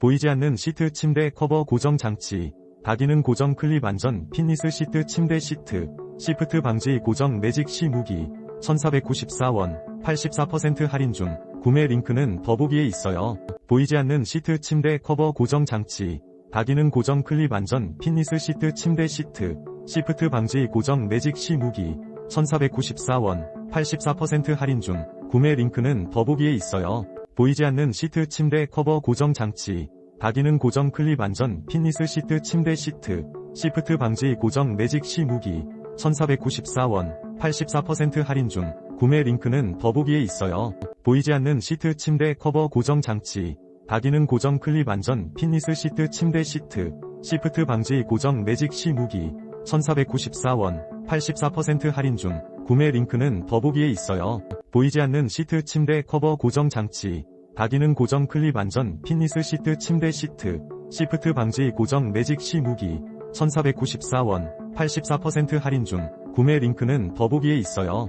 보이지 않는 시트 침대 커버 고정 장치, 다기능 고정 클립 안전 피니스 시트 침대 시트, 시프트 방지 고정 매직 시 무기, 1494원, 84% 할인 중, 구매 링크는 더보기에 있어요. 보이지 않는 시트 침대 커버 고정 장치, 다기능 고정 클립 안전 피니스 시트 침대 시트, 시프트 방지 고정 매직 시 무기, 1494원, 84% 할인 중, 구매 링크는 더보기에 있어요. 보이지 않는 시트 침대 커버 고정 장치, 다기능 고정 클립 안전 피니스 시트 침대 시트, 시프트 방지 고정 매직 시 무기, 1494원, 84% 할인 중, 구매 링크는 더보기에 있어요. 보이지 않는 시트 침대 커버 고정 장치, 다기능 고정 클립 안전 피니스 시트 침대 시트, 시프트 방지 고정 매직 시 무기, 1494원, 84% 할인 중, 구매 링크는 더보기에 있어요. 보이지 않는 시트 침대 커버 고정 장치, 다기능 고정 클립 안전 피니스 시트 침대 시트, 시프트 방지 고정 매직 시 무기, 1494원, 84% 할인 중, 구매 링크는 더보기에 있어요.